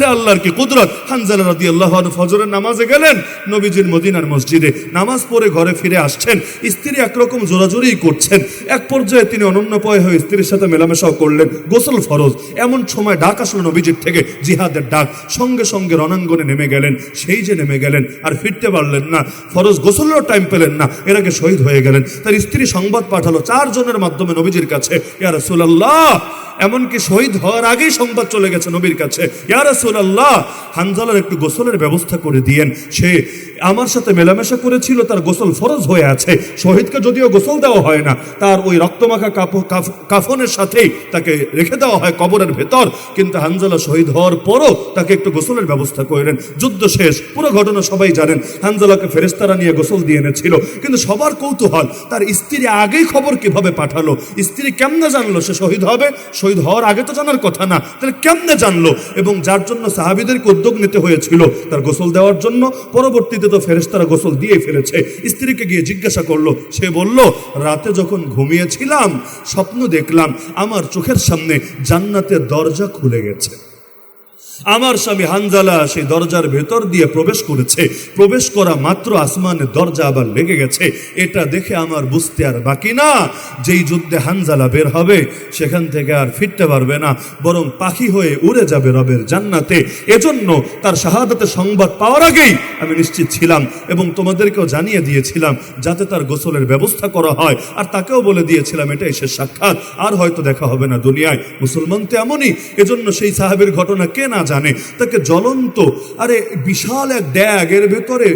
আরে আল্লাহর কি কুদরত? হানজালা রাদি আল্লাহ ফজরের নামাজে গেলেন, নবীজির মদিনার মসজিদে। নামাজ পড়ে ঘরে ফিরে আসছেন, স্ত্রী একরকম জোরাজোরি করছেন। এক পর্যায়ে তিনি অনন্যপয় হয়ে স্ত্রীর সাথে মেলামেশাও করলেন। গোসল ফরজ। এমন সময় ডাক আসলো নবীজির থেকে, জিহাদের ডাক। সঙ্গে সঙ্গে রণাঙ্গনে নেমে গেলেন। সেই যে নেমে গেলেন, আর ফিরতে পারলেন না। ফরজ গোসলেরও টাইম পেলেন না। এর আগে শহীদ হয়ে গেলেন। তার স্ত্রী সংবাদ পাঠালো চারজনের মাধ্যমে নবীজির কাছে, ইয়া রাসূলুল্লাহ! এমনকি শহীদ হওয়ার আগেই সংবাদ চলে গেছে নবীর কাছে, ইয়া রাসূলুল্লাহ হানজালার একটু গোসলের ব্যবস্থা করে দিয়েন। সে আমার সাথে মেলামেশা করেছিল, তার গোসল ফরজ হয়ে আছে। শহীদকে যদিও গোসল দেওয়া হয় না, তার ওই রক্তমাখা কাফনের সাথেই তাকে রেখে দেওয়া হয় কবরের ভেতর। কিন্তু হানজালা শহীদ হওয়ার পরও তাকে একটু গোসলের ব্যবস্থা করলেন যুদ্ধ শেষ, পুরো ঘটনা সবাই জানেন। হানজালাকে ফেরেস্তারা নিয়ে গোসল দিয়ে এনেছিল। কিন্তু সবার কৌতূহল, তার স্ত্রী আগেই খবর কীভাবে পাঠালো? স্ত্রী কেমনে জানলো সে শহীদ হবে? শহীদ হওয়ার আগে তো জানার কথা না, তাহলে কেমনে জানলো? এবং যার জন্য সাহাবিদেরকে উদ্যোগ নিতে হয়েছিল, তার গোসল দেওয়ার জন্য পরবর্তীতে তো ফেরেস্তারা গোসল দিয়ে ফেলেছে। স্ত্রীকে গিয়ে জিজ্ঞাসা করল, সে বলল, রাতে যখন ঘুমিয়েছিলাম, স্বপ্ন দেখলাম, আমার চোখের সামনে জান্নাতের দরজা খুলে গেছে। আমার স্বামী হানজালা সেই দরজার ভেতর দিয়ে প্রবেশ করেছে। প্রবেশ করা মাত্র আসমানের দরজা আবার লেগে গেছে। এটা দেখে আমার বুঝতে আর বাকি না যেই যুদ্ধে হানজালা বের হবে, সেখান থেকে আর ফিরতে পারবে না। বরং পাখি হয়ে উড়ে যাবে রবের জান্নাতে। এজন্য তার শাহাদাতের সংবাদ পাওয়ার আগেই আমি নিশ্চিত ছিলাম এবং তোমাদেরকেও জানিয়ে দিয়েছিলাম যাতে তার গোসলের ব্যবস্থা করা হয়। আর তাকেও বলে দিয়েছিলাম, এটাই শেষ সাক্ষাৎ। আর হয়তো দেখা হবে না দুনিয়ায়। মুসলমান তো এমনই। এজন্য সেই সাহাবের ঘটনা কে না জানে তাকে জ্বলন্ত আরে বিশাল এক ড্যাগ এর ভেতরে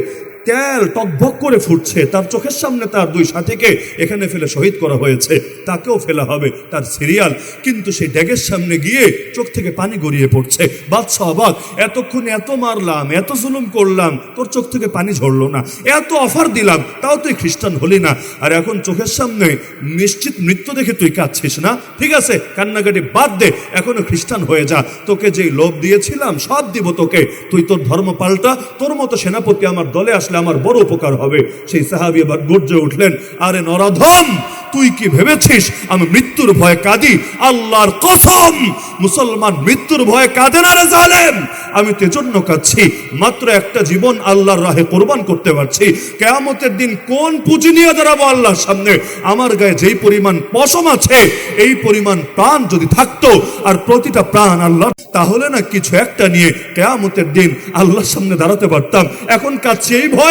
তেল টকভক করে ফুটছে। তার চোখের সামনে তার দুই সাথীকে এখানে ফেলে শহীদ করা হয়েছে। তাকেও ফেলা হবে তার সিরিয়াল। কিন্তু সেই ড্যাগের সামনে গিয়ে চোখ থেকে পানি গড়িয়ে পড়ছে। বাদশাহ অবাক এতক্ষণ এত মারলাম, এত জুলুম করলাম, তোর চোখ থেকে পানি ঝরলো না। এত অফার দিলাম, তাও তুই খ্রিস্টান হলি না। আর এখন চোখের সামনে নিশ্চিত মৃত্যু দেখে তুই কাঁদছিস না? ঠিক আছে, কান্নাকাটি বাদ দে, এখনও খ্রিস্টান হয়ে যা। তোকে যেই লোভ দিয়েছিলাম, সব দিব তোকে। তুই তোর ধর্ম পাল্টা, তোর মতো সেনাপতি আমার দলে আসলে আমার বড় উপকার হবে। সেই সাহাবি এবার গর্জে উঠলেন, আরে নরাধম, তুই কি ভেবেছিস আমি মৃত্যুর ভয়ে কাঁদি? আল্লাহর কসম, মুসলমান মৃত্যুর ভয়ে কাঁদে না রে জালেম? আমি তেজন্য কাঁদছি, মাত্র একটা জীবন আল্লাহর রাহে কোরবান করতে পারছি। কেয়ামতের দিন কোন পুঁজি নিয়ে দাঁড়াবো আল্লাহর সামনে? আমার গায়ে যেই পরিমাণ পশম আছে, এই পরিমাণ প্রাণ যদি থাকতো, আর প্রতিটা প্রাণ আল্লাহ, তাহলে না কিছু একটা নিয়ে কেয়ামতের দিন আল্লাহর সামনে দাঁড়াতে পারতাম। এখন কাছে এই ভয়ে।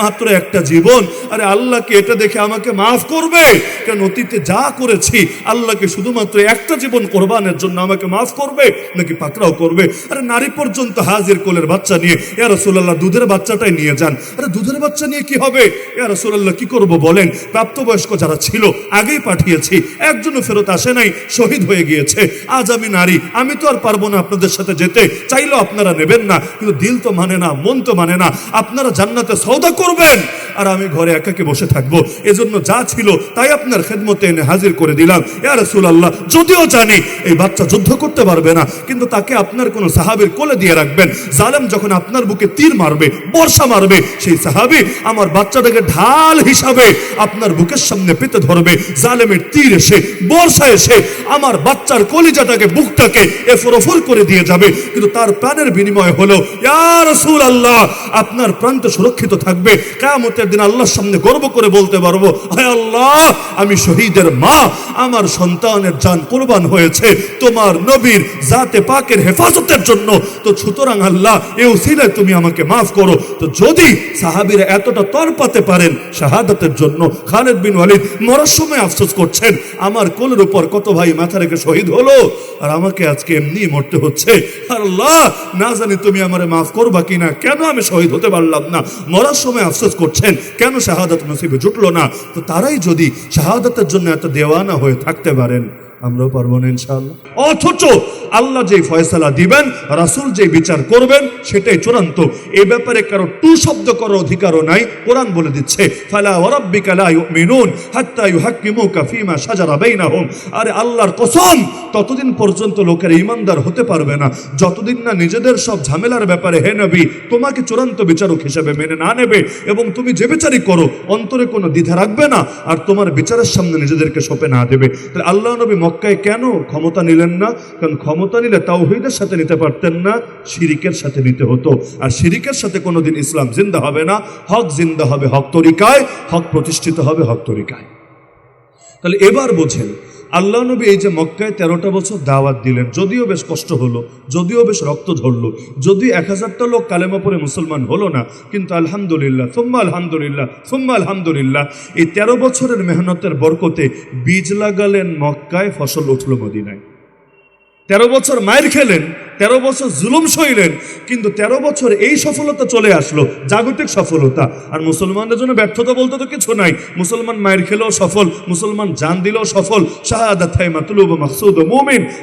মাত্র একটা জীবন। আরে আল্লাহকে এটা দেখে আমাকে মাফ করবে। কেন অতীতে যা করেছি, আল্লাহকে শুধুমাত্র একটা জীবন কোরবানের জন্য আমাকে মাফ করবে নাকি পাকড়াও করবে? আরে নারী পর্যন্ত হাজির কোলের বাচ্চা নিয়ে, ইয়া রাসূলুল্লাহ, দুধের বাচ্চাটাই নিয়ে যান। আরে দুধের বাচ্চা নিয়ে কি হবে? ইয়া রাসূলুল্লাহ, কি করব বলেন? প্রাপ্তবয়স্ক যারা ছিল, আগেই পাঠিয়েছি। একজনও ফেরত আসে নাই, শহীদ হয়ে গিয়েছে। আজ আমি নারী, আমি তো আর পারব না আপনাদের সাথে যেতে। চাইলেও আপনারা নেবেন না, কিন্তু দিল তো মানে না, মন তো মানে না। আপনারা জান্নাতে সওদা করবেন। আর আমি ঘরে একাকে বসে থাকব। এজন্য যা ছিল তাই আপনার খেদমতে এনে হাজির করে দিলাম। ইয়া রাসূলুল্লাহ, যদিও জানি এই বাচ্চা যুদ্ধ করতে পারবে না, কিন্তু তাকে আপনার কোনো সাহাবীর কোলে দিয়ে রাখবেন। জালেম যখন আপনার বুকে তীর মারবে, বর্ষা মারবে, সেই সাহাবী আমার বাচ্চাটাকে ঢাল হিসাবে আপনার বুকের সামনে পেতে ধরবে। জালেমের তীর এসে, বর্ষা এসে আমার বাচ্চার কলিজাটাকে, বুকটাকে এফর ওফর করে দিয়ে যাবে। কিন্তু তার প্রাণের বিনিময় হলো, ইয়া আল্লাহ আপনার প্রাণ তো সুরক্ষিত থাকবে। কিয়ামতের দিন আল্লাহর সামনে গর্ব করে বলতে পারব হায় আল্লাহ, আমি শহীদের মা, আমার সন্তানের জান কোরবান হয়েছে, তোমার নবীর জাতে পাকের হেফাজতের জন্য। তো সুতরাং আল্লাহ, এ উসিলায় তুমি আমাকে মাফ করো। তো যদি সাহাবিরা এতটা তরপাতে পারেন শাহাদাতের জন্য, খালেদ বিন ওয়ালিদ মরার সময় আফসোস করছেন, আমার কোলের উপর কত ভাই মাথা রেখে শহীদ হলো, আর আমাকে আজকে এমনি মরতে হচ্ছে। আল্লাহ, না জানি তুমি আমারে মাফ করবা কিনা, কেন আমি শহীদ হতে পারলাম না? মরার সময় আফসোস করছেন, কেন শাহাদাত নসিবে জুটলো না? তো তারাই যদি শাহাদাতের জন্য এত দেওয়ানা হয়ে থাকতে পারেন। আমরাও পারব না ইনশাআল্লাহ। অথচ আল্লাহ যে ফয়সালা দিবেন, রাসূল যে বিচার করবেন, সেটাই চূড়ান্ত। এ ব্যাপারে কারও টু শব্দ করার অধিকারও নাই, কোরআন বলে দিচ্ছে, ফালা ওয়ারাব্বিকা লা ইউমিনুন হাত্তা ইউহাক্কিমুকা ফীমা শাজারা বাইনাহুম। আরে আল্লাহর কসম, ততদিন পর্যন্ত লোকের ইমানদার হতে পারবে না। যতদিন না নিজেদের সব ঝামেলার ব্যাপারে, হে নবী, তোমাকে চূড়ান্ত বিচারক হিসেবে মেনে না নেবে এবং তুমি যে বিচারই করো, অন্তরে কোনো দ্বিধা রাখবে না, আর তোমার বিচারের সামনে নিজেদেরকে সঁপে না দেবে। তাহলে আল্লাহ নবী মক্কায় কেন? ক্ষমতা নিলেন না। কারণ ক্ষমতা নিলে তাওহিদের সাথে নিতে পারতেন না, শিরিকের সাথে নিতে হতো। আর শিরিকের সাথে কোনোদিন ইসলাম জিন্দা হবে না। হক জিন্দা হবে হক তরিকায়, হক প্রতিষ্ঠিত হবে হক তরিকায়। তাহলে এবার বোঝেন আল্লাহ নবী এই যে মক্কায় তেরোটা বছর দাওয়াত দিলেন, যদিও বেশ কষ্ট হলো, যদিও বেশ রক্ত ধরলো যদি এক হাজারটা লোক কালেমা পরে মুসলমান হলো না, কিন্তু আলহামদুলিল্লাহ, সোম্মা আলহামদুলিল্লাহ সোম্মা আলহামদুলিল্লাহ, এই তেরো বছরের মেহনতের বরকতে বীজ লাগালেন মক্কায়, ফসল উঠল মদিনায়। তেরো বছর মায়ের খেলেন তেরো বছর জুলুম সইলেন কিন্তু তেরো বছর এই সফলতা চলে আসলো, জাগতিক সফলতা। আর মুসলমানদের জন্য ব্যর্থতা বলতে তো কিছু নাই। মুসলমান মায়ের খেলেও সফল, মুসলমান জান দিলেও সফল। শাহাদাত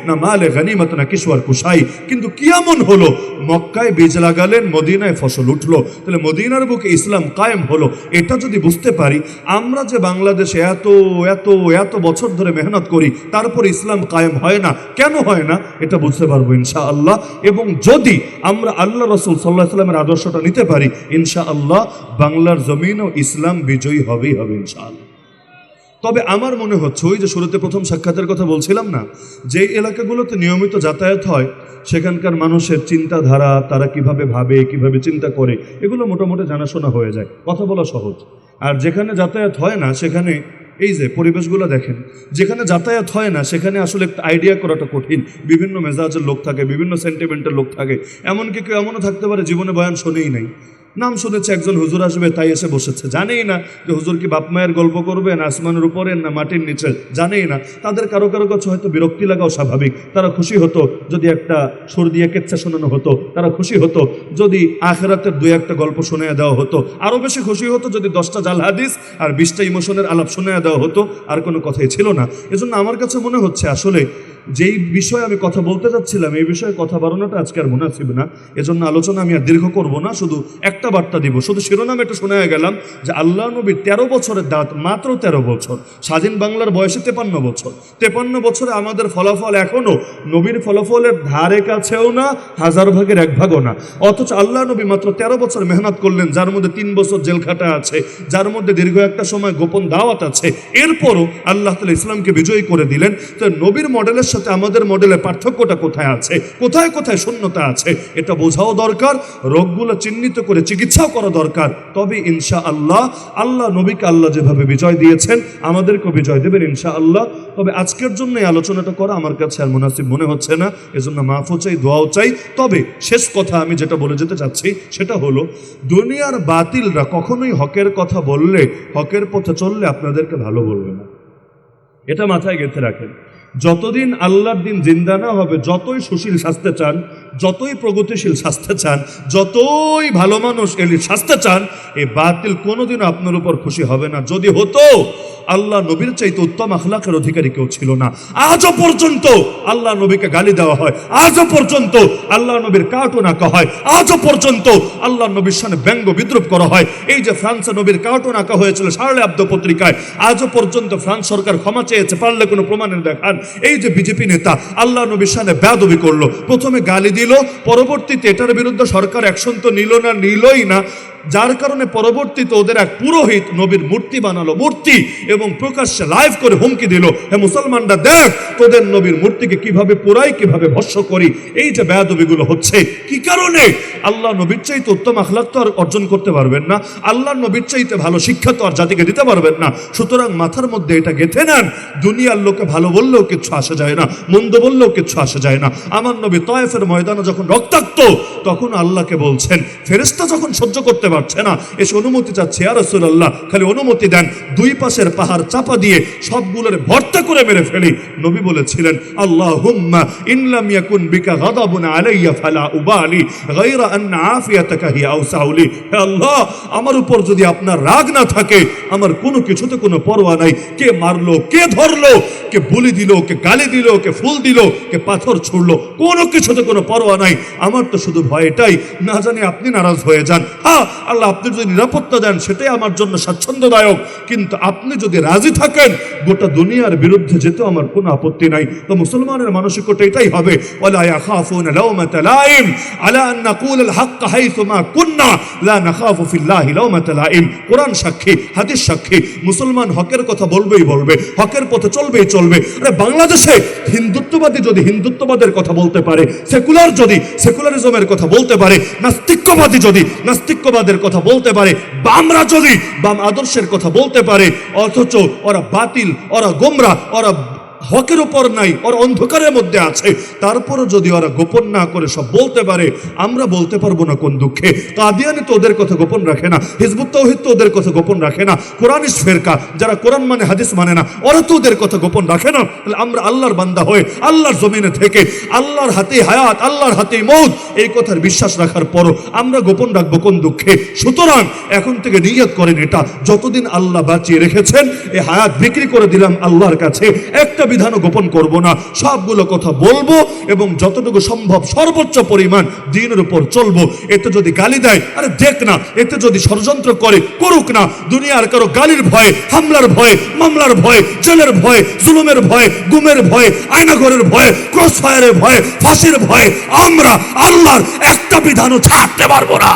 না মালে না কুশাই। কিন্তু কি এমন হলো? মক্কায় বীজ লাগালেন, মদিনায় ফসল উঠল। তাহলে মদিনার বুকে ইসলাম কায়েম হলো। এটা যদি বুঝতে পারি, আমরা যে বাংলাদেশে এত এত এত বছর ধরে মেহনত করি তারপর ইসলাম কায়েম হয় না। কেন হয় না? এটা বুঝতে পারব ইনশা আল্লাহ এবং যদি আমরা আল্লাহ রসুল সাল্লাহ সাল্লামের আদর্শটা নিতে পারি ইনশা আল্লাহ বাংলার জমিনও ইসলাম বিজয়ী হবেই হবে ইনশা আল্লাহ তবে আমার মনে হচ্ছে, ওই যে শুরুতে প্রথম সাক্ষাতের কথা বলছিলাম না, যে এলাকাগুলোতে নিয়মিত যাতায়াত হয়, সেখানকার মানুষের চিন্তাধারা, তারা কীভাবে ভাবে, কীভাবে চিন্তা করে, এগুলো মোটামুটি জানাশোনা হয়ে যায়। কথা বলা সহজ। আর যেখানে যাতায়াত হয় না, সেখানে এই যে পরিবেশগুলো দেখেন, যেখানে যাতায়াত হয় না, সেখানে আসলে একটা আইডিয়া করাটা কঠিন। বিভিন্ন মেজাজের লোক থাকে, বিভিন্ন সেন্টিমেন্টের লোক থাকে। এমনকি কেউ এমনও থাকতে পারে, জীবনে বয়ান শোনেই নাই। নাম শুনেছে একজন হুজুর আসবে, তাই এসে বসেছে। জানেই না যে হুজুর কি বাপ মায়ের গল্প করবেন আসমানের উপরে না মাটির নিচে? জানেই না। তাদের কারও কারও কাছে হয়তো বিরক্তি লাগাও স্বাভাবিক। তারা খুশি হতো যদি একটা সুর দিয়ে কেচ্ছা শোনানো হতো। তারা খুশি হতো যদি আখেরাতের দুই একটা গল্প শুনে দেওয়া হতো। আরও বেশি খুশি হতো যদি দশটা জাল হাদিস আর বিশটা ইমোশনের আলাপ শুনে দেওয়া হতো। আর কোনো কথাই ছিল না। এজন্য আমার কাছে মনে হচ্ছে আসলে যেই বিষয়ে আমি কথা বলতে চাচ্ছিলাম এই বিষয়ে কথা বাড়ানোটা আজকে আর মুনাসিব না। এজন্য আলোচনা আমি আর দীর্ঘ করব না, শুধু একটা বার্তা দিব। শুধু শিরোনাম একটু শোনা গেলাম যে আল্লাহ নবীর তেরো বছরের দাঁত মাত্র তেরো বছর। স্বাধীন বাংলার বয়সে তেপান্ন বছর। তেপান্ন বছরে আমাদের ফলাফল এখনও নবীর ফলাফলের ধারে কাছেও না, হাজার ভাগের এক ভাগও না। অথচ আল্লাহ নবী মাত্র তেরো বছর মেহনত করলেন, যার মধ্যে তিন বছর জেল খাটা আছে, যার মধ্যে দীর্ঘ একটা সময় গোপন দাওয়াত আছে। এরপরও আল্লাহ তালা ইসলামকে বিজয়ী করে দিলেন। তো নবীর মডেলের সাথে আমাদের মডেলের পার্থক্যটা কোথায় আছে? কোথায় কোথায় শূন্যতা আছে? এটা বোঝাও দরকার, রোগগুলো চিহ্নিত করে চিকিৎসাও করা দরকার। তবে ইনশা আল্লাহ আল্লাহ নবীকে আল্লাহ যেভাবে বিজয় দিয়েছেন, আমাদেরকেও বিজয় দেবেন ইনশা আল্লাহ তবে আজকের জন্য এই আলোচনাটা করা আমার কাছে আর মুনাসিব মনে হচ্ছে না, এজন্য মাফও চাই, দোয়াও চাই। তবে শেষ কথা আমি যেটা বলে যেতে চাচ্ছি, সেটা হলো, দুনিয়ার বাতিলরা কখনোই হকের কথা বললে, হকের পথে চললে আপনাদেরকে ভালো বলবে না। এটা মাথায় গেঁথে রাখেন। যতদিন আল্লাহর দিন জিন্দা না হবে, যতই সুশীল সাজতে চান, যতই প্রগতিশীল সাজতে চান, যতই ভালো মানুষ এলি সাজতে চান, এই বাতিল কোনোদিনও আপনার উপর খুশি হবে না। যদি হতো, আল্লাহ নবীর চাইতে উত্তম আখলাকের অধিকারী কেউ ছিল না। আজও পর্যন্ত আল্লাহ নবীকে গালি দেওয়া হয়। আজও পর্যন্ত আল্লাহ নবীর কার্টুন আঁকা হয়। আজও পর্যন্ত আল্লাহ নবীর সামনে ব্যঙ্গ বিদ্রুপ করা হয়। এই যে ফ্রান্সে নবীর কার্টুন আঁকা হয়েছিল সারলে আব্দ পত্রিকায়, আজও পর্যন্ত ফ্রান্স সরকার ক্ষমা চেয়েছে, পারলে কোনো প্রমাণের দেখান এই যে বিজেপি নেতা, আল্লাহ নবীর সামনে বেদবি করল। প্রথমে গালি দিল, পরবর্তীতে এটার বিরুদ্ধে সরকার অ্যাকশন তো নিল না, নিলই না। যার কারণে পরবর্তীতে ওদের এক পুরোহিত নবীর মূর্তি বানালো, মূর্তি, এবং প্রকাশ্যে লাইভ করে হুমকি দিল। হে মুসলমানরা, দেখ তোদের নবীর মূর্তিকে কীভাবে পোড়াই, কীভাবে ভস্য করি। এই যে বেয়াদবিগুলো হচ্ছে, কি কারণে? আল্লাহ নবীর চাইতে উত্তম আখলাক তো আর অর্জন করতে পারবেন না। আল্লাহ নবীর চাইতে ভালো শিক্ষা তো আর জাতিকে দিতে পারবেন না। সুতরাং মাথার মধ্যে এটা গেথে নেন। দুনিয়ার লোকে ভালো বললেও কিচ্ছু আসা যায় না, মন্দ বললেও কিচ্ছু আসা যায় না। আমার নবী তয়েফের ময়দানে যখন রক্তাক্ত, তখন আল্লাহকে বলছেন ফেরেস্তা যখন সহ্য করতে পারছে না। এসে অনুমতি চাচ্ছে আর রসুল্লাহ খালি অনুমতি দেন। দুই পাশের পাহাড় চাপা দিয়ে সবগুলোর ভর্তা করে মেরে ফেলি। নবী বলেছিলেন আল্লাহ হুম্মা ইনলাম ইয়াকুন বিকা গাদাবুন আলাইয়া ফালা উবালি, গায়রা আফিয়াতাকা হিয়া আউসাউলি হে আল্লাহ, আমার উপর যদি আপনার রাগ না থাকে, আমার কোনো কিছুতে কোনো পরোয়া নাই। কে মারলো, কে ধরলো, কে বুলি দিল, কে গালি দিল, কে ফুল দিল, কে পাথর ছুড়লো, কোনো কিছুতে কোনো পরোয়া নাই। আমার তো শুধু ভয় এটাই না জানি আপনি নারাজ হয়ে যান। হ্যাঁ আল্লাহ আপনি যদি নিরাপত্তা দেন, সেটাই আমার জন্য স্বাচ্ছন্দ্যদায়ক। কিন্তু আপনি যদি রাজি থাকেন, গোটা দুনিয়ার বিরুদ্ধে যেতেও আমার কোনো আপত্তি নাই। তো মুসলমানের মানসিকতা এটাই হবে কোরআন সাক্ষী হাদিস সাক্ষী মুসলমান হকের কথা বলবেই বলবে, হকের পথে চলবেই চলবে। আরে বাংলাদেশে হিন্দুত্ববাদী যদি হিন্দুত্ববাদের কথা বলতে পারে, সেকুলার যদি সেকুলারিজমের কথা বলতে পারে, নাস্তিক্যবাদী যদি নাস্তিক্যবাদের কথা বলতে পারে, বামরা যদি বাম আদর্শের কথা বলতে পারে, অথচ ওরা বাতিল, ওরা গোমরা, ওরা হকের উপর নাই, ওর অন্ধকারের মধ্যে আছে। তারপরও যদি ওরা গোপন না করে সব বলতে পারে, আমরা বলতে পারব না কোন দুঃখে। কাদিয়ানি তো ওদের কথা গোপন রাখে না, হিজবুত তৌহিদ তো ওদের কথা গোপন রাখে না কোরআনিস ফেরকা, যারা কোরআন মানে হাদিস মানে না, ওরা তো ওদের কথা গোপন রাখে না। তাহলে আমরা আল্লাহর বান্দা হয়ে, আল্লাহর জমিনে থেকে, আল্লাহর হাতে হায়াত, আল্লাহর হাতে মৌত, এই কথার বিশ্বাস রাখার পরও আমরা গোপন রাখব কোন দুঃখে। সুতরাং এখন থেকে নিয়ত করেন এটা, যতদিন আল্লাহ বাঁচিয়ে রেখেছেন, এই হায়াত বিক্রি করে দিলাম আল্লাহর কাছে, একটা বিধানও গোপন করব না। সবগুলো কথা বলব এবং যতটুকু সম্ভব সর্বোচ্চ পরিমাণ দিনের উপর চলবো। এতে যদি গালি দেয়, আরে দেখ না, এতে যদি ষড়যন্ত্র করে, করুক না, দুনিয়ার কারও গালির ভয়ে, হামলার ভয়ে, মামলার ভয়ে, জেলের ভয়ে, জুলুমের ভয়ে, গুমের ভয়ে, আয়নাঘরের ভয়ে ক্রস ফায়ারের ভয়ে, ফাঁসির ভয়ে, আমরা আল্লাহর একটা বিধানও ছাড়তে পারব না।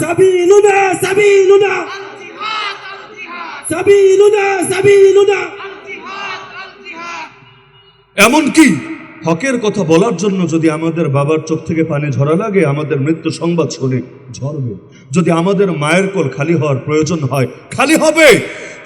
সাবিলুনা سبيلنا سبيلنا سبيلنا এমনকি হকের কথা বলার জন্য যদি আমাদের বাবার চোখ থেকে পানি ঝরা লাগে, আমাদের মৃত্যু সংবাদ শুনে ঝরবে। যদি আমাদের মায়ের কোল খালি হওয়ার প্রয়োজন হয়, খালি হবে।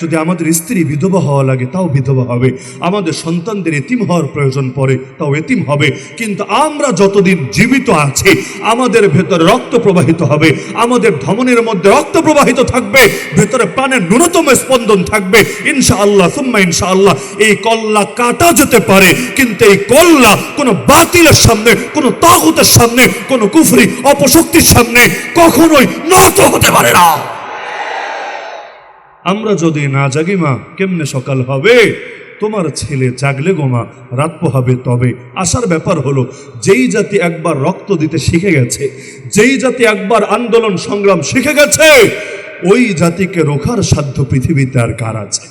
যদি আমাদের স্ত্রী বিধবা হওয়া লাগে, তাও বিধবা হবে। আমাদের সন্তানদের এতিম হওয়ার প্রয়োজন পড়ে, তাও এতিম হবে। কিন্তু আমরা যতদিন জীবিত আছি, আমাদের ভেতরে রক্ত প্রবাহিত হবে, আমাদের ধমনের মধ্যে রক্ত প্রবাহিত থাকবে, ভেতরে প্রাণের ন্যূনতম স্পন্দন থাকবে। ইনশাআল্লাহ, সুম্মা ইনশাআল্লাহ, এই কল্লা কাটা যেতে পারে, কিন্তু এই কল্লা কোনো বাতিলের সামনে, কোনো তাগুতের সামনে, কোনো কুফরি অপশক্তির সামনে কখনোই নত হতে পারে না। আমরা যদি না জাগি মা, কেমনে সকাল হবে? তোমার ছেলে জাগলে গোমা রাত পোহাবে তবে। আসার ব্যাপার হলো, যেই জাতি একবার রক্ত দিতে শিখে গেছে, যেই জাতি একবার আন্দোলন সংগ্রাম শিখে গেছে, ওই জাতিকে রোখার সাধ্য পৃথিবীতে আর কার আছে?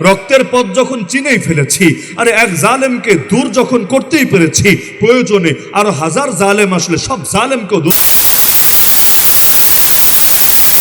রক্তের পথ যখন চিনেই ফেলেছি, আরে এক জালেমকে দূর যখন করতেই পেরেছি, প্রয়োজনে আরও হাজার জালেম আসলে সব জালেমকেও দূর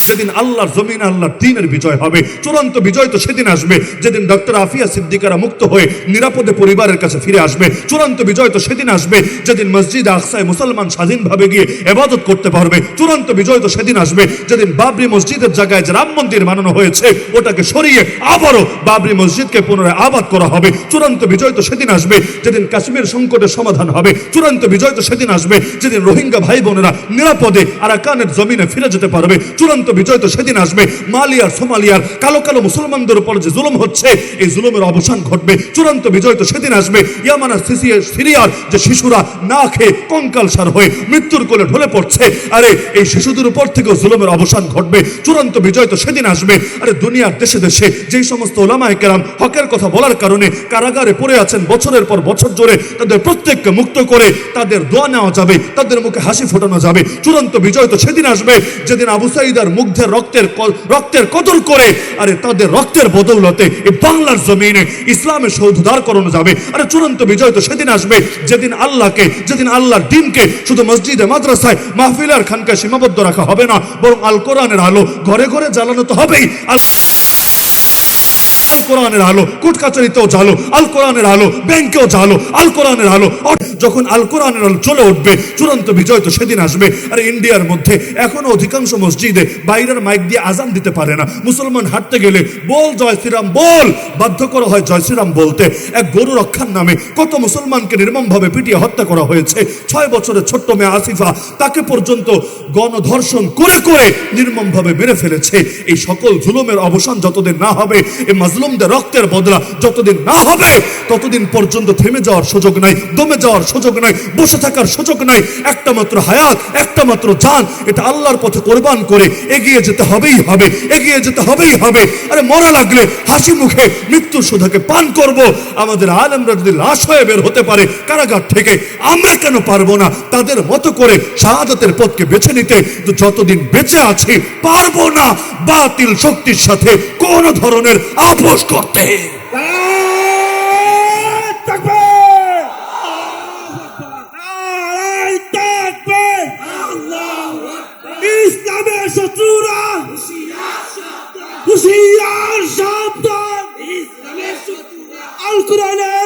যেদিন আল্লাহর জমিন, আল্লাহর দিনের বিজয় হবে, চূড়ান্ত বিজয় তো সেদিন আসবে। যেদিন ডক্টর আফিয়া সিদ্দিকারা মুক্ত হয়ে নিরাপদে পরিবারের কাছে ফিরে আসবে, চূড়ান্ত বিজয় তো সেদিন আসবে। যেদিন মসজিদ আকসায় মুসলমান স্বাধীনভাবে গিয়ে এবাদত করতে পারবে, চূড়ান্ত বিজয় তো সেদিন আসবে। যেদিন বাবরি মসজিদের জায়গায় যে রাম মন্দির বানানো হয়েছে, ওটাকে সরিয়ে আবারও বাবরি মসজিদকে পুনরায় আবাদ করা হবে, চূড়ান্ত বিজয় তো সেদিন আসবে। যেদিন কাশ্মীর সংকটের সমাধান হবে, চূড়ান্ত বিজয় তো সেদিন আসবে। যেদিন রোহিঙ্গা ভাই বোনেরা নিরাপদে আরাকানের জমিনে ফিরে যেতে পারবে, চূড়ান্ত বিজয় তো সেদিন আসবে। মালিয়ার সোমালিয়ার কালো কালো মুসলমানদের উপর যে জুলুম হচ্ছে, এই জুলুমের অবসান ঘটবে। চূড়ান্ত বিজয় তো সেদিন আসবে। ইয়ামানার সিসিয়ার সিরিয়ার যে শিশুরা না খেয়ে কঙ্কাল সার হয়ে মৃত্যুর কোলে ঢলে পড়ছে, আরে এই শিশুদের উপর থেকেও জুলুমের অবসান ঘটবে। চূড়ান্ত বিজয় তো সেদিন আসবে। আরে দুনিয়ার দেশে দেশে যেই সমস্ত ওলামায় কেরাম হকের কথা বলার কারণে কারাগারে পড়ে আছেন বছরের পর বছর জোরে তাদের প্রত্যেককে মুক্ত করে তাদের দোয়া নেওয়া যাবে, তাদের মুখে হাসি ফোটানো যাবে। চূড়ান্ত বিজয় তো সেদিন আসবে। যেদিন আবু সাইদার মুগ্ধের রক্তের রক্তের কদর করে, আরে তাদের রক্তের বদৌলতে এই বাংলার জমিনে ইসলামের সৌধ দাঁড় করানো যাবে। আরে চূড়ান্ত বিজয় তো সেদিন আসবে। যেদিন আল্লাহকে, যেদিন আল্লাহর দিনকে শুধু মসজিদে, মাদ্রাসায় মাহফিলার খানকে সীমাবদ্ধ রাখা হবে না, বরং আল কোরআনের আলো ঘরে ঘরে জ্বালানো তো হবেই। আল আল কোরআনের আলো কোর্ট কাচারিতেও জালো আল কোরআনের আলো, ব্যাংকেও জালো আল কোরআনের আলো। যখন আল কোরআনের আলো চলে উঠবে, চূড়ান্ত বিজয় তো সেদিন আসবে। আর ইন্ডিয়ার মধ্যে এখনও অধিকাংশ মসজিদে বাইরের মাইক দিয়ে আজান দিতে পারে না। মুসলমান হাঁটতে গেলে বল জয় শ্রীরাম, বল! বাধ্য করা হয় জয় শ্রীরাম বলতে। এক গরু রক্ষার নামে কত মুসলমানকে নির্মমভাবে পিটিয়ে হত্যা করা হয়েছে। ছয় বছরের ছোট্ট মেয়ে আসিফা তাকে পর্যন্ত গণধর্ষণ করে করে নির্মমভাবে মেরে ফেলেছে। এই সকল জুলুমের অবসান যতদিন না হবে এই মাজলুমদের রক্তের বদলা যতদিন না হবে, ততদিন পর্যন্ত থেমে যাওয়ার সুযোগ নাই, দমে যাওয়ার সুযোগ নাই, বসে থাকার সুযোগ নাই। একটা মাত্র হায়াত, একটা মাত্র জান, এটা আল্লাহর পথে কোরবান করে এগিয়ে যেতে হবেই হবে, এগিয়ে যেতে হবেই হবে। আরে মরা লাগলে হাসি মুখে মৃত্যুর সুধাকে পান করব। আমাদের আলেমরা যদি লাশ হয়ে বের হতে পারে কারাগার থেকে, আমরা কেন পারব না? তাদের মতো করে শাহাদাতের পথকে বেছে নিতে যতদিন বেঁচে আছি, পারব না। বাতিল শক্তির সাথে কোন ধরনের আপোষ সাহস করতে। নারায় তাকবীর নারায় তাকবীর ইসলামের শত্রুরা। হুশিয়ার আল কোরআনের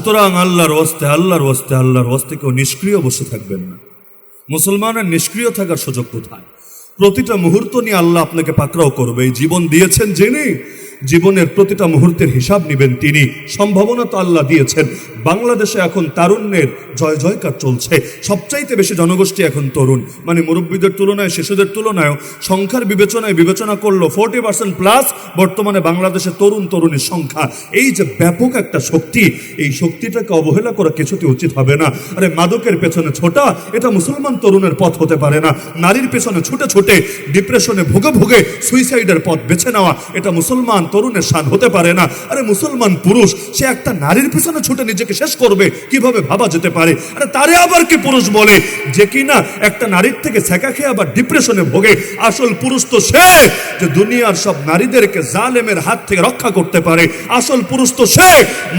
সুতরাং আল্লাহর ওয়াস্তে আল্লাহর ওয়াস্তে আল্লাহর ওয়াস্তে কেউ নিষ্ক্রিয় বসে থাকবেন না। মুসলমানের নিষ্ক্রিয় থাকার সুযোগ কোথায়? প্রতিটা মুহূর্ত নিয়ে আল্লাহ আপনাকে পাকড়াও করবে, এই জীবন দিয়েছেন যিনি। জীবনের প্রতিটা মুহূর্তের হিসাব নেবেন তিনি। সম্ভাবনা তো আল্লাহ দিয়েছেন। বাংলাদেশে এখন তারুণ্যের জয় জয়কার চলছে। সবচাইতে বেশি জনগোষ্ঠী এখন তরুণ। মানে মুরব্বীদের তুলনায়, শিশুদের তুলনায় সংখ্যার বিবেচনায় বিবেচনা করল ফোরটি পার্সেন্ট প্লাস বর্তমানে বাংলাদেশে তরুণ তরুণীর সংখ্যা। এই যে ব্যাপক একটা শক্তি, এই শক্তিটাকে অবহেলা করা কিছুতে উচিত হবে না। আরে মাদকের পেছনে ছোটা, এটা মুসলমান তরুণের পথ হতে পারে না। নারীর পেছনে ছুটে ছুটে ডিপ্রেশনে ভুগে ভুগে সুইসাইডের পথ বেছে নেওয়া, এটা মুসলমান তরুণের শান হতে পারে না। আরে মুসলমান পুরুষ, সে একটা নারীর পেছনে ছুটে নিজেকে শেষ করবে, কীভাবে ভাবা যেতে পারে? আরে তারে আবার কি পুরুষ বলে? যে কিনা একটা নারীর থেকে ছেঁকা খেয়ে আবার ডিপ্রেশনে ভোগে। আসল পুরুষ তো সে যে দুনিয়ার সব নারীদেরকে জালেমের হাত থেকে রক্ষা করতে পারে। আসল পুরুষ তো সে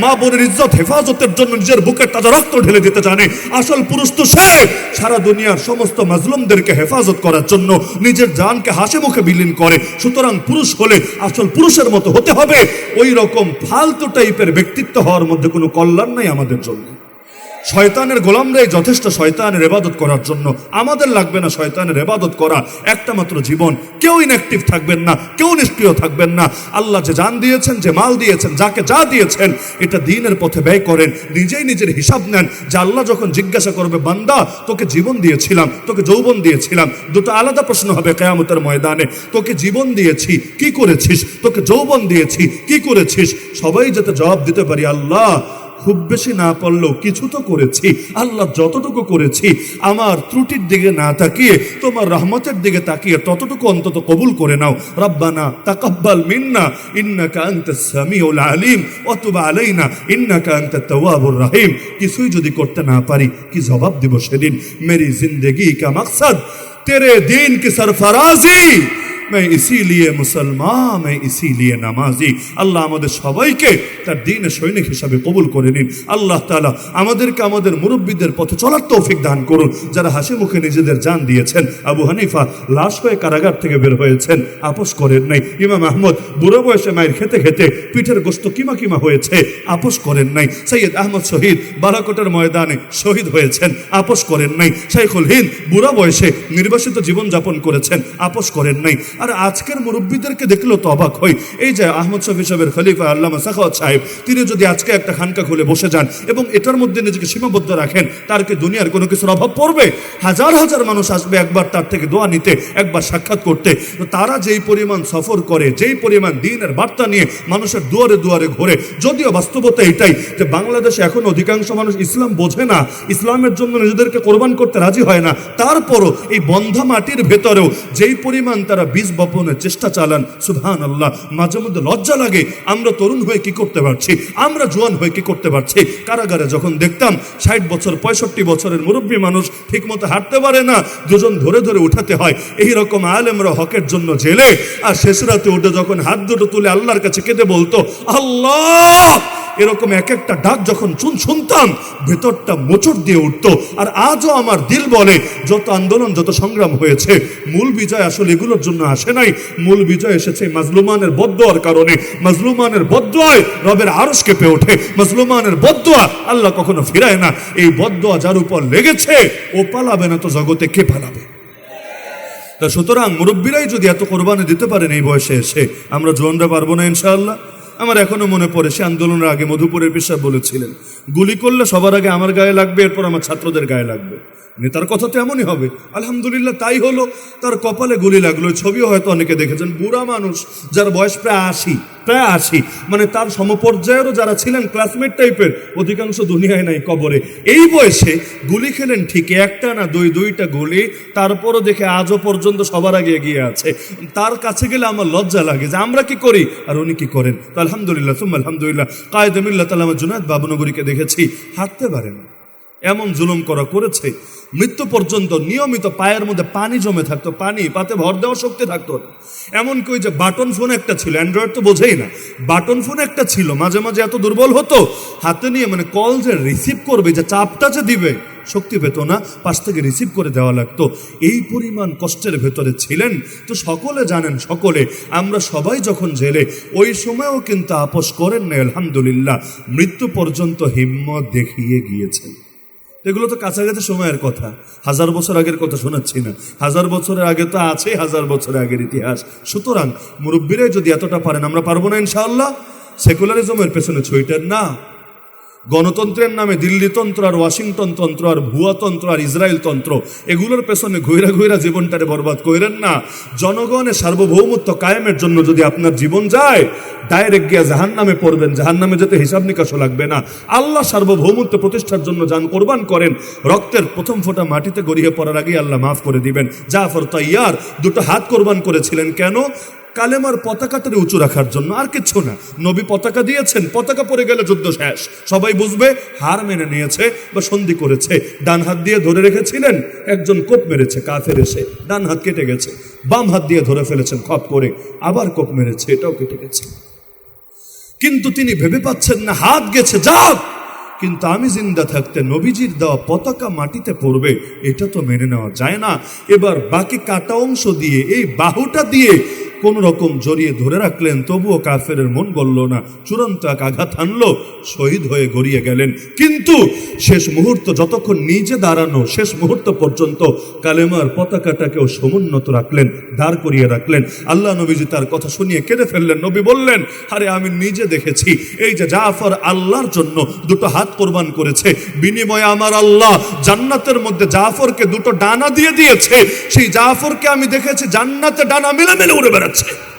মা বোনের ইজ্জত, হেফাজতের জন্য নিজের বুকের তাজা রক্ত ঢেলে দিতে জানে। আসল পুরুষ তো সে সারা দুনিয়ার সমস্ত মাজলুমদেরকে হেফাজত করার জন্য নিজের জানকে হাসি মুখে বিলীন করে। সুতরাং পুরুষ হলে আসল পুরুষের মতো হতে হবে। ওই রকম ফালতু টাইপের ব্যক্তিত্ব হওয়ার মধ্যে কোনো কল্যাণ নাই আমাদের জন্য। শয়তানের গোলামরাই যথেষ্ট শয়তানের এবাদত করার জন্য। আমাদের লাগবে না শয়তানের এবাদত করা। একটা মাত্র জীবন। কেউ ইনঅ্যাক্টিভ থাকবেন না। কেউ নিষ্ক্রিয় থাকবেন না। আল্লাহ যে জান দিয়েছেন, যে মাল দিয়েছেন, যাকে যা দিয়েছেন, এটা দিনের পথে ব্যয় করেন। নিজেই নিজের হিসাব নেন যে আল্লাহ যখন জিজ্ঞাসা করবে, বান্দা, তোকে জীবন দিয়েছিলাম, তোকে যৌবন দিয়েছিলাম। দুটো আলাদা প্রশ্ন হবে কেয়ামতের ময়দানে। তোকে জীবন দিয়েছি, কি করেছিস? তোকে যৌবন দিয়েছি, কি করেছিস? সবাই যাতে জবাব দিতে পারি, আল্লাহ খুব বেশি না পারলেও কিছু তো করেছি। আল্লাহ যতটুকু করেছি, আমার ত্রুটির দিকে না তাকিয়ে, তোমার রহমতের দিকে তাকিয়ে ততটুকু অন্তত কবুল করে নাও। রব্বানা, তাকব্বাল মিন্না, ইন্নাকা আনতে সামিউল আলিম অতবা আলাই না ইন্নাকা আনতে তওয়াবুর রহিম। কিছুই যদি করতে না পারি, কি জবাব দিব সেদিন? মেরি জিন্দেগি কা মকসদ, তেরে দিন কি সরফরাজি। میں اسی لیے مسلمان میں اسی لیے নামাজি আল্লাহ আমাদের সবাইকে তার দিনে সৈনিক হিসাবে কবুল করে নিন। আল্লাহ তালা আমাদেরকে আমাদের মুরব্বীদের পথে চলার তৌফিক দান করুন। যারা হাসি মুখে নিজেদের যান দিয়েছেন, আবু হানিফা লাশ হয়ে কারাগার থেকে বের হয়েছেন, আপোষ করেন নাই। ইমাম আহমদ বুড়ো বয়সে মায়ের খেতে খেতে পিঠের গোস্ত কিমা কিমা হয়েছে, আপোষ করেন নাই। সৈয়দ আহমদ শহীদ বারাকোটার ময়দানে শহীদ হয়েছেন, আপোষ করেন নাই। শাইখুল হিন্দ বুড়া বয়সে নির্বাসিত জীবনযাপন করেছেন, আপোষ করেন নাই। আর আজকের মুরব্বীদেরকে দেখলেও তো অবাক হই। এই যে আহমদ শফি সাহেবের খলিফা আল্লামা সাখাওয়াত সাহেব, তিনি যদি আজকে একটা খানকা খুলে বসে যান এবং এটার মধ্যে নিজেকে সীমাবদ্ধ রাখেন, তার কি দুনিয়ার কোনো কিছুর অভাব পড়বে? হাজার হাজার মানুষ আসবে একবার তার থেকে দোয়া নিতে, একবার সাক্ষাৎ করতে। তারা যেই পরিমাণ সফর করে, যেই পরিমাণ দিনের বার্তা নিয়ে মানুষের দুয়ারে দুয়ারে ঘোরে, যদিও বাস্তবতা এটাই যে বাংলাদেশে এখন অধিকাংশ মানুষ ইসলাম বোঝে না, ইসলামের জন্য নিজেদেরকে কোরবান করতে রাজি হয় না, তারপরও এই বন্ধা মাটির ভেতরেও যেই পরিমাণ তারা বীজ বপনের চেষ্টা চালান সুবহান আল্লাহ মাঝে মধ্যে লজ্জা লাগে, আমরা তরুণ হয়ে কি করতে পারছি? আমরা জোয়ান হয়ে কি করতে পারছি? কারাগারে যখন দেখতাম, ষাট বছর, পঁয়ষট্টি বছরের মুরব্বী মানুষ ঠিকমতো হাঁটতে পারে না, দুজন ধরে ধরে উঠাতে হয়। এই রকম আলেমরা হকের জন্য জেলে, আর শেষ রাতে উঠে যখন হাত দুটো তুলে আল্লাহর কাছে কেঁদে বলতো, আল্লাহ! এরকম এক একটা ডাক যখন শুন শুনতাম, ভেতরটা মোচড় দিয়ে উঠত। আর আজও আমার দিল বলে, যত আন্দোলন, যত সংগ্রাম হয়েছে, মূল বিজয় আসলে এগুলোর জন্য আসে নাই। মূল বিজয় এসেছে মাজলুমানের বদোয়ার কারণে। মাজলুমানের বদোয়ায় রবের আরস কেঁপে ওঠে। মাজলুমানের বদোয়া আল্লাহ কখনো ফিরায় না। এই বদোয়া যার উপর লেগেছে, ও পালাবে না তো জগতে কে পালাবে? সুতরাং মুরব্বীরাই যদি এত কোরবানি দিতে পারেন এই বয়সে এসে, আমরা জোয়ানরা পারব না ইনশাআল্লাহ। আমার এখনও মনে পড়ে সে আন্দোলনের আগে মধুপুরের পেশা বলেছিলেন, গুলি করলে সবার আগে আমার গায়ে লাগবে, এরপর আমার ছাত্রদের গায়ে লাগবে। নেতার কথা তো এমনই হবে। আলহামদুলিল্লাহ তাই হলো। তার কপালে গুলি লাগল, ছবিও হয়তো অনেকে দেখেছেন। বুড়া মানুষ যার বয়স প্রায় আশি প্রায় আশি মানে তার সমপর্যায়েরও যারা ছিলেন ক্লাসমেট টাইপের অধিকাংশ দুনিয়ায় নাই কবরে। এই বয়সে গুলি খেলেন ঠিক একটা না দুই, দুইটা গুলি, তারপরও দেখে আজও পর্যন্ত সবার আগে এগিয়ে আছে। তার কাছে গেলে আমার লজ্জা লাগে যে আমরা কি করি? আর উনি কি করেন? তো আলহামদুলিল্লাহ সুম আলহামদুলিল্লাহ। কায়দমিল্লা তালা আমার জুনায়দ বাবুনগরীকে দেখেছি। হাঁটতে পারেন। এমন জুলুম করা করেছে, মৃত্যু পর্যন্ত নিয়মিত পায়ের মধ্যে পানি জমে থাকতো, পানি, পাতে ভর দেওয়া শক্তি থাকতো। এমনকি ওই যে বাটন ফোন একটা ছিল অ্যান্ড্রয়েড তো বোঝেই না, বাটন ফোন একটা ছিল, মাঝে মাঝে এত দুর্বল হতো, হাতে নিয়ে মানে কল যে রিসিভ করবে, যে চাপটা যে দিবে, শক্তি পেত না, পাশ থেকে রিসিভ করে দেওয়া লাগতো। এই পরিমাণ কষ্টের ভেতরে ছিলেন, তো সকলে জানেন, সকলে, আমরা সবাই যখন জেলে, ওই সময়ও কিন্তু আপোষ করেন না আলহামদুলিল্লাহ, মৃত্যু পর্যন্ত হিম্মত দেখিয়ে গিয়েছেন। এগুলো তো কাছাকাছি সময়ের কথা। হাজার বছর আগের কথা শোনাচ্ছি না। হাজার বছরের আগে তো আছে হাজার বছরের আগের ইতিহাস। সুতরাং মুরব্বীরাই যদি এতটা পারেন, আমরা পারব না ইনশাআল্লাহ? সেকুলারিজমের পেছনে ছইটার না। গণতন্ত্রের নামে দিল্লি তন্ত্র আর ওয়াশিংটন তন্ত্র আর ভুয়া তন্ত্র আর ইসরায়েল তন্ত্র, এগুলোর পেছনে ঘুরা ঘুরা জীবনটারে বরবাদ করেন না। জনগণের সার্বভৌমত্ব কায়েমের জন্য যদি আপনার জীবন যায় ডাইরেক্ট গিয়া জাহান নামে পড়বেন জাহান নামে যেতে হিসাব নিকাশও লাগবে না। আল্লাহ সার্বভৌমত্ব প্রতিষ্ঠার জন্য যান কোরবান করেন, রক্তের প্রথম ফোঁটা মাটিতে গড়িয়ে পড়ার আগেই আল্লাহ মাফ করে দিবেন। জাফর তাইয়ার দুটো হাত কোরবান করেছিলেন, কেন? কালেমার পতাকাটারে উঁচু রাখার জন্য। আর কিচ্ছু না। নবী পতাকা দিয়েছেন, পতাকা পড়ে গেলে যুদ্ধ শেষ। সবাই বুঝবে, হার মেনে নিয়েছে বা সন্ধি করেছে। ডান হাত দিয়ে ধরে রেখেছিলেন, একজন কোপ মেরেছে, কাফের এসে ডান হাত কেটে গেছে। বাম হাত দিয়ে ধরে ফেলেছেন, খপ করে আবার কোপ মেরেছে, এটাও কেটে গেছে। কিন্তু তিনি ভেবে পাচ্ছেন না, হাত গেছে, যাক! কিন্তু আমি জিন্দা থাকতে নবীজির দেওয়া পতাকা মাটিতে পড়বে, এটা তো মেনে নেওয়া যায় না। এবার বাকি কাটা অংশ দিয়ে, এই বাহুটা দিয়ে কোন রকম জড়িয়ে ধরে রাখলেন, তবুও কাফেরের মন বলল না। চূড়ান্ত এক আঘাত আনলো, শহীদ হয়ে গড়িয়ে গেলেন। কিন্তু শেষ মুহূর্ত যতক্ষণ নিজে দাঁড়ানো, শেষ মুহূর্ত পর্যন্ত কালেমার পতাকাটাকেও সমুন্নত রাখলেন, দাঁড় করিয়ে রাখলেন। আল্লাহ নবীজি তার কথা শুনিয়ে কেঁদে ফেললেন। নবী বললেন, আরে, আমি নিজে দেখেছি, এই যে জাফর আল্লাহর জন্য দুটো হাত কোরবান করেছে। বিনিময়ে আমার আল্লাহ জান্নাতের মধ্যে জাফরকে দুটো ডানা দিয়ে দিয়েছে। সেই জাফরকে আমি দেখেছি, জান্নাতে ডানা মিলে মিলে উড়ে বেড়াচ্ছে। Let's go.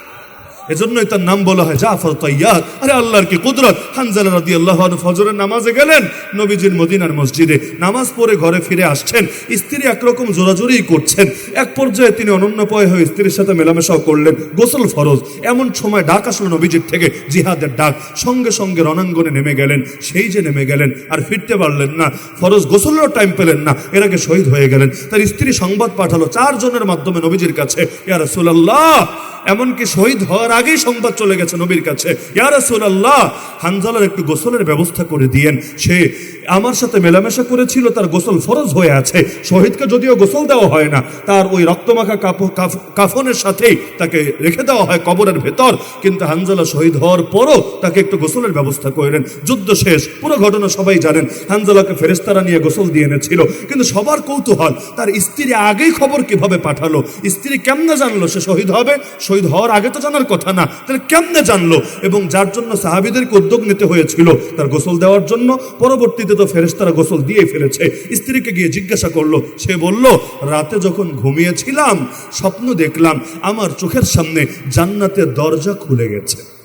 এজন্যই তার নাম বলা হয় জাফর তাইয়ার। আরে আল্লাহর কি কুদরত? হানজালা রাদিয়াল্লাহু আনহু ফজরের নামাজে গেলেন, নবীজির মদিনার মসজিদে। নামাজ পড়ে ঘরে ফিরে আসছেন, স্ত্রী একরকম জোরাজোরি করছেন। এক পর্যায়ে তিনি অনন্যপয় হয়ে স্ত্রীর সাথে মেলামেশাও করলেন। গোসল ফরজ। এমন সময় ডাক আসলো নবীজির থেকে, জিহাদের ডাক। সঙ্গে সঙ্গে রণাঙ্গনে নেমে গেলেন। সেই যে নেমে গেলেন, আর ফিরতে পারলেন না। ফরজ গোসলেরও টাইম পেলেন না। এর আগে শহীদ হয়ে গেলেন। তার স্ত্রী সংবাদ পাঠালো চারজনের মাধ্যমে নবীজির কাছে এমনকি শহীদ হওয়ার আগেই সংবাদ চলে গেছে নবীর কাছে। ইয়া হানজালার একটু গোসলের ব্যবস্থা করে দিয়েন। সে আমার সাথে মেলামেশা করেছিল, তার গোসল ফরজ হয়ে আছে। শহীদকে যদিও গোসল দেওয়া হয় না, তার ওই রক্তমাখা কাফনের সাথেই তাকে রেখে দেওয়া হয় কবরের ভেতর। কিন্তু হানজালা শহীদ হওয়ার পরও তাকে একটু গোসলের ব্যবস্থা করলেন যুদ্ধ শেষ, পুরো ঘটনা সবাই জানেন। হানজালাকে ফেরেস্তারা নিয়ে গোসল দিয়ে এনেছিল। কিন্তু সবার কৌতূহল, তার স্ত্রী আগেই খবর কীভাবে পাঠালো, স্ত্রী কেমনে জানলো সে শহীদ হবে? শহীদ হওয়ার আগে তো জানার কথা। না। তাহলে কেমনে জানলো? এবং যার জন্য সাহাবিদেরকে উদ্যোগ নিতে হয়েছিল, তার গোসল দেওয়ার জন্য পরবর্তীতে তো ফেরেস্তারা গোসল দিয়ে ফেলেছে। স্ত্রীকে গিয়ে জিজ্ঞাসা করল, সে বলল, রাতে যখন ঘুমিয়েছিলাম, স্বপ্ন দেখলাম, আমার চোখের সামনে জান্নাতের দরজা খুলে গেছে।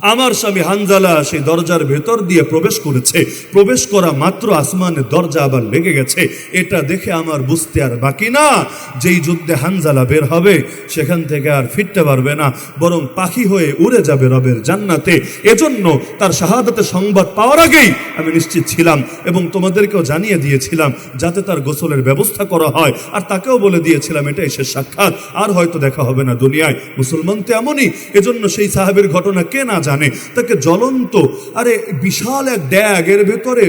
আমার স্বামী হানজালা সেই দরজার ভেতর দিয়ে প্রবেশ করেছে। প্রবেশ করা মাত্র আসমানের দরজা আবার লেগে গেছে। এটা দেখে আমার বুঝতে আর বাকি না। যেই যুদ্ধে হানজালা বের হবে, সেখান থেকে আর ফিরতে পারবে না। বরং পাখি হয়ে উড়ে যাবে রবের জান্নাতে। এজন্য তার শাহাদাতের সংবাদ পাওয়ার আগেই আমি নিশ্চিত ছিলাম এবং তোমাদেরকেও জানিয়ে দিয়েছিলাম যাতে তার গোসলের ব্যবস্থা করা হয়। আর তাকেও বলে দিয়েছিলাম, এটাই শেষ সাক্ষাৎ। আর হয়তো দেখা হবে না দুনিয়ায়। মুসলমান তো এমনই। এজন্য সেই সাহাবের ঘটনা কে না জানে তাকে জ্বলন্ত আরে বিশাল এক ড্যাগ এর ভেতরে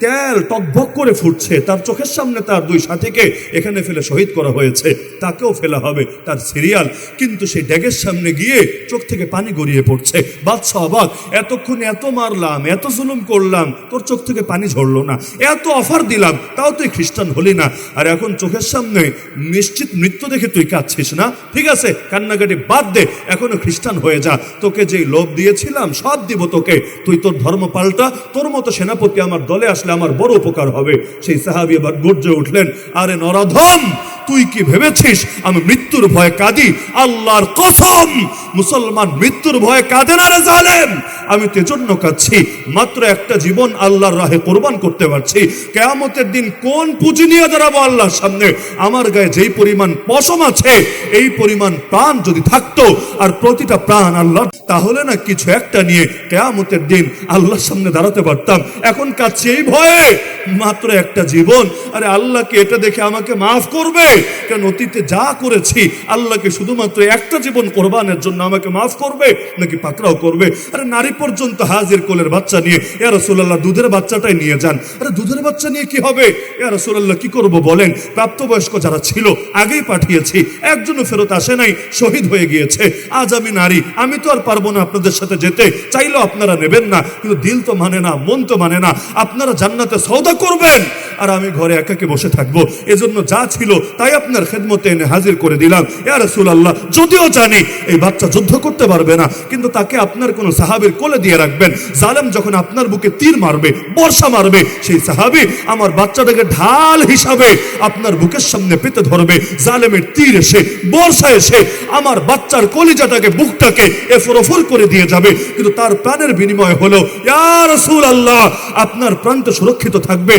তেল টকবক করে ফুটছে। তার চোখের সামনে তার দুই সাথীকে এখানে ফেলে শহীদ করা হয়েছে। তাকেও ফেলা হবে তার সিরিয়াল। কিন্তু সেই ড্যাগের সামনে গিয়ে চোখ থেকে পানি গড়িয়ে পড়ছে। বাদশা অবাক, এতক্ষণ এত মারলাম, এত জুলুম করলাম, তোর চোখ থেকে পানি ঝরলো না। এত অফার দিলাম, তাও তুই খ্রিস্টান হলি না। আর এখন চোখের সামনে নিশ্চিত মৃত্যু দেখে তুই কাঁদছিস না? ঠিক আছে, কান্নাকাটি বাদ দে, এখনও খ্রিস্টান হয়ে যা। তোকে যেই লোভ দিয়েছিলাম, সব দিব তোকে। তুই তোর ধর্ম পাল্টা, তোর মতো সেনাপতি আমার দলে আসলে আমার বড় উপকার হবে। সেই সাহাবি এবার গর্জে উঠলেন আরে নরাধম তুই কি ভেবেছিস আমি মৃত্যুর ভয়ে কাঁদি? আল্লাহর কসম! মুসলমান মৃত্যুর ভয়ে কাঁদে না রে জালেম? আমি তেজন্য কাচ্ছি মাত্র একটা জীবন আল্লাহর রাহে কোরবান করতে পারছি। কেয়ামতের দিন কোন পুঁজি নিয়ে দাঁড়াবো আল্লাহর সামনে? আমার গায়ে যেই পরিমাণ পশম আছে, এই পরিমাণ প্রাণ যদি থাকতো, আর প্রতিটা প্রাণ আল্লাহ তাহলে না কিছু একটা নিয়ে কেয়ামতের দিন আল্লাহর সামনে দাঁড়াতে পারতাম। এখন কাছে এই ভয়ে, মাত্র একটা জীবন। আরে আল্লাহকে এটা দেখে আমাকে মাফ করবে? কারণ অতীতে যা করেছি, আল্লাহকে শুধুমাত্র একটা জীবন কোরবানের জন্য আমাকে মাফ করবে, নাকি পাকড়াও করবে? আরে, নারী পর্যন্ত হাজির কোলের বাচ্চা নিয়ে, ইয়া রাসূলুল্লাহ, দুধের বাচ্চাটাই নিয়ে যান। আরে, দুধের বাচ্চা নিয়ে কি হবে? ইয়া রাসূলুল্লাহ, কি করব বলেন? প্রাপ্তবয়স্ক যারা ছিল, আগেই পাঠিয়েছি, একজনও ফেরত আসে নাই, শহীদ হয়ে গিয়েছে। আজ আমি নারী, আমি তো আর পারব না আপনাদের সাথে যেতে, চাইলেও আপনারা নেবেন না, কিন্তু দিল তো মানে না, মন তো মানে না। আপনারা জান্নাতে সৌদা করবেন। আর আমি ঘরে একাকে বসে থাকব। এজন্য যা ছিল তাই আপনার খেদমতে এনে হাজির করে দিলাম। ইয়া রাসূলুল্লাহ, যদিও জানি এই বাচ্চা যুদ্ধ করতে পারবে না, কিন্তু তাকে আপনার কোন সাহাবীর কোলে দিয়ে রাখবেন। জালেম যখন আপনার বুকে তীর মারবে, বর্ষা মারবে, সেই সাহাবী আমার বাচ্চাটাকে ঢাল হিসাবে আপনার বুকের সামনে পেতে ধরবে। জালেমের তীর এসে, বর্ষা এসে আমার বাচ্চার কলিজাটাকে, বুকটাকে এফরফর করে দিয়ে যাবে। কিন্তু তার প্রাণের বিনিময় হলো, ইয়া রাসূলুল্লাহ, আপনার প্রাণ তো সুরক্ষিত থাকবে।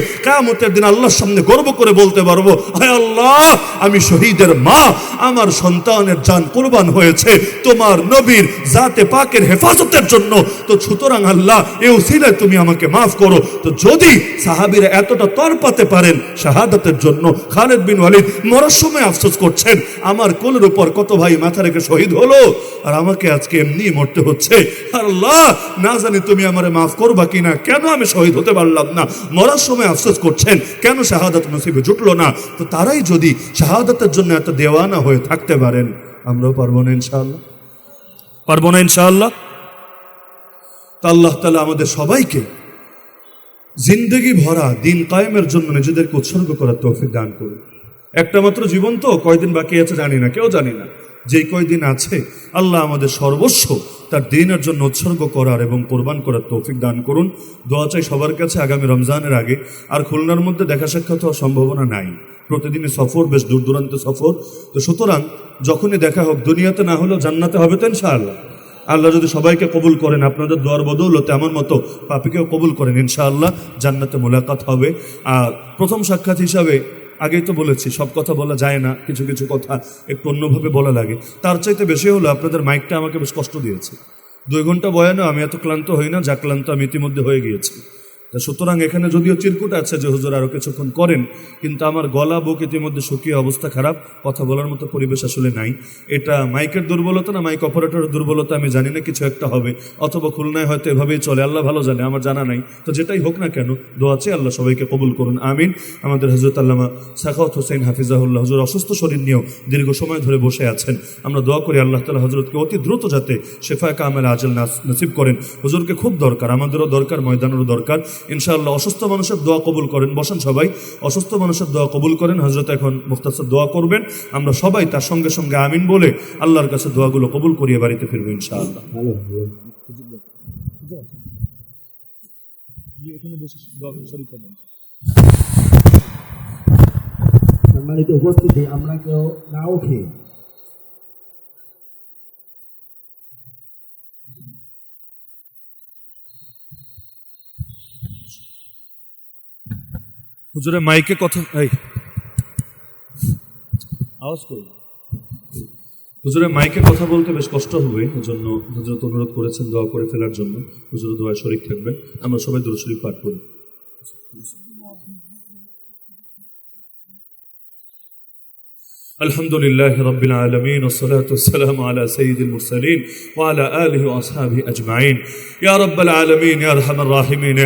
কিয়ামতের দিন আল্লাহর সামনে গর্ব করে বলতে পারব, হায় আল্লাহ, আমি শহীদের মা, আমার সন্তানের জান কোরবান হয়েছে, তোমার নবীর জাতে পাকের হেফাজতের জন্য। তো সুতরাং আল্লাহ, এ উসিলায় তুমি আমাকে মাফ করো। তো যদি সাহাবীরা এতটা তরপাতে পারেন শাহাদাতের জন্য, খালেদ বিন ওয়ালিদ মরার সময় আফসোস করছেন, আমার কোলের উপর কত ভাই মাথা রেখে শহীদ হলো? আর আমাকে আজকে এমনি মরতে হচ্ছে। আল্লাহ, না জানি তুমি আমারে মাফ করবা কিনা, কেন আমি শহীদ হতে পারলাম না? মরার সময় আফসোস করছেন কেন শাহাদাত নসিবে জুটলো না? তো তারাই যদি শাহাদাতের জন্য এত দেওয়ানা হয়ে থাকতে পারেন, আমরাও পারব না ইনশাআল্লাহ। পারব না ইনশাআল্লাহ? তা আল্লাহ তালা আমাদের সবাইকে জিন্দগি ভরা, দিন কায়েমের জন্য নিজেদেরকে উৎসর্গ করার তৌফিক দান করুন একটা মাত্র জীবন তো, কয়দিন বাকি আছে জানি না, কেউ জানি না। যেই কয়দিন আছে, আল্লাহ আমাদের সর্বস্ব তার দিনের জন্য উৎসর্গ করার এবং কোরবান করার তৌফিক দান করুন। দোয়া চাই সবার কাছে আগামী রমজানের আগে। আর খুলনার মধ্যে দেখা সাক্ষাৎ হওয়ার সম্ভাবনা নাই। প্রতিদিনের সফর, বেশ দূর দূরান্ত সফর। তো সুতরাং, যখনই দেখা হোক, দুনিয়াতে না হলেও জান্নাতে হবে তো ইনশাআল্লাহ। আল্লাহ যদি সবাইকে কবুল করেন, আপনাদের দোয়ার বদৌলতে আমার মতো পাপিকেও কবুল করেন, ইনশাআল্লাহ জান্নাতে মোলাকাত হবে। আর প্রথম সাক্ষাৎ হিসাবে আগেই তো বলেছি, সব কথা বলা যায় না, কিছু কিছু কথা একটু অন্যভাবে বলা লাগে। তার চাইতে বেশি হলো আপনাদের মাইকটা আমাকে বেশ কষ্ট দিয়েছে। দুই ঘণ্টা বয়ানো আমি এত ক্লান্ত হই না, যা ক্লান্ত আমি ইতিমধ্যে হয়ে গিয়েছি। সুতরাং এখানে যদিও চিরকুট আছে যে হুজুর আরও কিছুক্ষণ করেন, কিন্তু আমার গলা, বুক ইতিমধ্যে শুকিয়ে অবস্থা খারাপ, কথা বলার মতো পরিবেশ আসলে নাই। এটা মাইকের দুর্বলতা না মাইক অপারেটরের দুর্বলতা আমি জানি না, কিছু একটা হবে। অথবা খুলনায় হয়তো এভাবেই চলে, আল্লাহ ভালো জানে, আমার জানা নাই। তো যেটাই হোক না কেন দোয়াছে আল্লাহ সবাইকে কবুল করুন, আমিন। আমাদের হজরত আল্লামা সাখাওয়াত হোসেন হাফিজাহুল্লাহ হজুর অসুস্থ শরীর নিয়েও দীর্ঘ সময় ধরে বসে আছেন। আমরা দোয়া করি আল্লাহ তালা হজরতকে অতি দ্রুত যাতে শেফায় কামেল আজল নাস- নসিব করেন। হুজুরকে খুব দরকার, আমাদেরও দরকার, ময়দানেরও দরকার। ইনশাআল্লাহ অসুস্থ মানুষের দোয়া কবুল করেন। বসেন সবাই। অসুস্থ মানুষের দোয়া কবুল করেন। হজরত এখন মুখতাসর দোয়া করবেন। আমরা সবাই তার সঙ্গে সঙ্গে আমিন বলে আল্লাহর কাছে দোয়াগুলো কবুল করিয়ে বাড়িতে ফিরবো ইনশাআল্লাহ। সম্মানিত উপস্থিতি, আমরা কেউ নাও খেয়ে হুজুরের মাইকে কথা এই আওয়াজ করুন হুজুরের মাইকে কথা বলতে বেশ কষ্ট হবে এজন্য হুজুরত অনুরোধ করেছেন দোয়া করে ফেলার জন্য হুজুর দোয়া শরীক থাকবেন আমরা সবাই দূর শরীফ পাঠ করি الحمد لله رب العالمين والصلاة والسلام على سيد المرسلين وعلى آله وأصحابه أجمعين يا رب العالمين يا أرحم الراحمين